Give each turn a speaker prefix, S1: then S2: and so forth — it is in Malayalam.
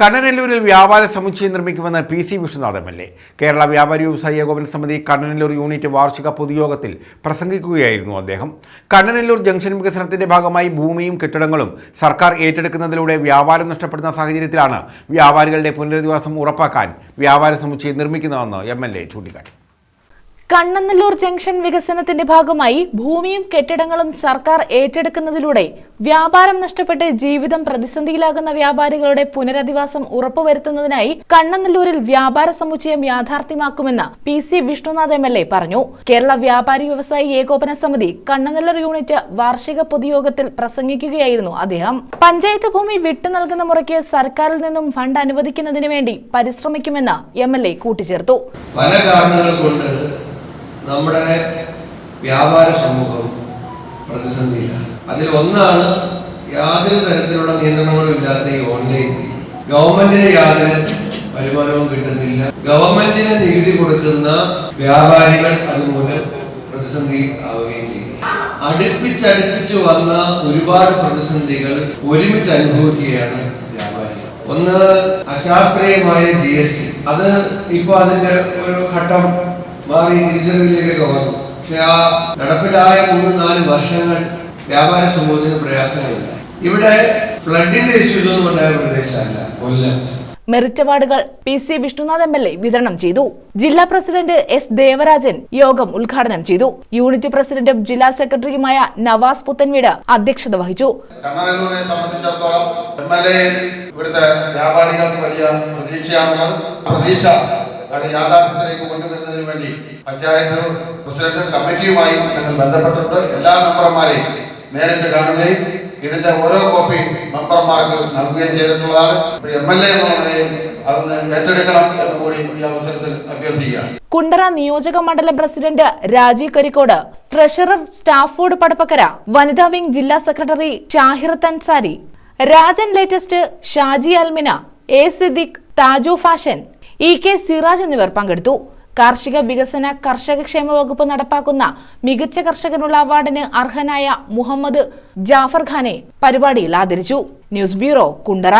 S1: കണ്ണനല്ലൂരിൽ വ്യാപാര സമുച്ചയം നിർമ്മിക്കുമെന്ന് P C Vishnunath M L A. Kerala വ്യാപാരി വ്യവസായി ഏകോപന സമിതി കണ്ണനല്ലൂർ യൂണിറ്റ് വാർഷിക പൊതുയോഗത്തിൽ പ്രസംഗിക്കുകയായിരുന്നു അദ്ദേഹം. കണ്ണനല്ലൂർ ജംഗ്ഷൻ വികസനത്തിന്റെ ഭാഗമായി ഭൂമിയും കെട്ടിടങ്ങളും സർക്കാർ ഏറ്റെടുക്കുന്നതിലൂടെ വ്യാപാരം നഷ്ടപ്പെടുന്ന സാഹചര്യത്തിലാണ് വ്യാപാരികളുടെ പുനരധിവാസം ഉറപ്പാക്കാൻ വ്യാപാര സമുച്ചയം നിർമ്മിക്കുന്നതെന്ന് എം എൽ എ ചൂണ്ടിക്കാട്ടി.
S2: കണ്ണനല്ലൂർ ജംഗ്ഷൻ വികസനത്തിന്റെ ഭാഗമായി ഭൂമിയും കെട്ടിടങ്ങളും സർക്കാർ ഏറ്റെടുക്കുന്നതിലൂടെ വ്യാപാരം നഷ്ടപ്പെട്ട് ജീവിതം പ്രതിസന്ധിയിലാകുന്ന വ്യാപാരികളുടെ പുനരധിവാസം ഉറപ്പുവരുത്തുന്നതിനായി കണ്ണനല്ലൂരിൽ വ്യാപാര സമുച്ചയം യാഥാർത്ഥ്യമാക്കുമെന്ന് P C Vishnunath M L A പറഞ്ഞു. കേരള വ്യാപാരി വ്യവസായി ഏകോപന സമിതി കണ്ണനല്ലൂർ യൂണിറ്റ് വാർഷിക പൊതുയോഗത്തിൽ പ്രസംഗിക്കുകയായിരുന്നു അദ്ദേഹം. പഞ്ചായത്ത് ഭൂമി വിട്ടു നൽകുന്ന മുറയ്ക്ക് സർക്കാരിൽ നിന്നും ഫണ്ട് അനുവദിക്കുന്നതിന് വേണ്ടി പരിശ്രമിക്കുമെന്ന് എം എൽ എ കൂട്ടിച്ചേർത്തു.
S3: പല കാരണങ്ങൾ കൊണ്ട് നമ്മുടെ വ്യാപാര സമൂഹം പ്രതിസന്ധിയിലാണ് അതിൽ ഒന്നാണ് യാതൊരു തരത്തിലുള്ള നിയന്ത്രണങ്ങളും ഇല്ലാത്ത ഈ ഓൺലൈൻ ഗവൺമെന്റിന് യാതൊരു വരുമാനവും കിട്ടുന്നില്ല. ഗവൺമെന്റിന് നികുതി കൊടുക്കുന്ന വ്യാപാരികൾ അതുമൂലം പ്രതിസന്ധി ആവുകയും ചെയ്യും. അടുപ്പിച്ചടുപ്പിച്ച് വന്ന ഒരുപാട് പ്രതിസന്ധികൾ ഒരുമിച്ച് അനുഭവിക്കുകയാണ് ഒന്ന് അശാസ്ത്രീയമായ ജി എസ് ടി അത് ഇപ്പൊ അതിന്റെ ഒരു ഘട്ടം മാറി തിരിച്ചറിവിലേക്ക് വന്നു പക്ഷെ ആ നടപ്പിലായ മൂന്ന് നാല് വർഷങ്ങൾ വ്യാപാര സമൂഹത്തിന് പ്രയാസങ്ങളില്ല ഇവിടെ ഫ്ലഡിന്റെ ഇഷ്യൂസ് ഒന്നും ഉണ്ടായ പ്രദേശമല്ല കൊല്ലം.
S2: മെറിറ്റ് അവാർഡുകൾ P C Vishnunath M L A വിതരണം ചെയ്തു. ജില്ലാ പ്രസിഡന്റ് എസ് ദേവരാജൻ യോഗം ഉദ്ഘാടനം ചെയ്തു. യൂണിറ്റ് പ്രസിഡന്റും ജില്ലാ സെക്രട്ടറിയുമായ നവാസ് പുത്തൻവീട് അധ്യക്ഷത വഹിച്ചു.
S4: കണ്ണനല്ലൂരിനെ സംബന്ധിച്ചിടത്തോളം എം എൽ എ ഇവിടുത്തെ വ്യാപാരികൾക്ക് വലിയ പ്രതീക്ഷയാണുള്ളത്. പ്രതീക്ഷ അത് യാഥാർത്ഥ്യത്തിലേക്ക് കൊണ്ടുവരുന്നതിന് വേണ്ടി പഞ്ചായത്ത് പ്രസിഡന്റും കമ്മിറ്റിയുമായി ഞങ്ങൾ ബന്ധപ്പെട്ടിട്ടുണ്ട്. എല്ലാ മെമ്പർമാരെയും നേരിട്ട് കാണുകയും ഇതിന്റെ ഓരോ കോപ്പി മെമ്പർമാർക്ക് നൽകുകയും ചെയ്തിട്ടുള്ളതാണ്. എം എൽ എ എന്നുള്ള നിലയിൽ ഏറ്റെടുക്കണം എന്ന് കൂടി ഈ അവസരത്തിൽ അഭ്യർത്ഥിക്കുകയാണ്.
S2: കുണ്ടറ നിയോജക മണ്ഡലം president Rajeev Karikode treasurer Stafford Padappakkara വനിതാ വിംഗ് ജില്ലാ secretary Shahir Thansari Rajan latest Shaji Almina A Siddique Thaju fashion E K Siraj എന്നിവർ പങ്കെടുത്തു. കാർഷിക വികസന കർഷക ക്ഷേമ വകുപ്പ് നടപ്പാക്കുന്ന മികച്ച കർഷകനുള്ള അവാർഡിന് അർഹനായ മുഹമ്മദ് ജാഫർ ഖാനെ പരിപാടിയിൽ ആദരിച്ചു. News bureau Kundara.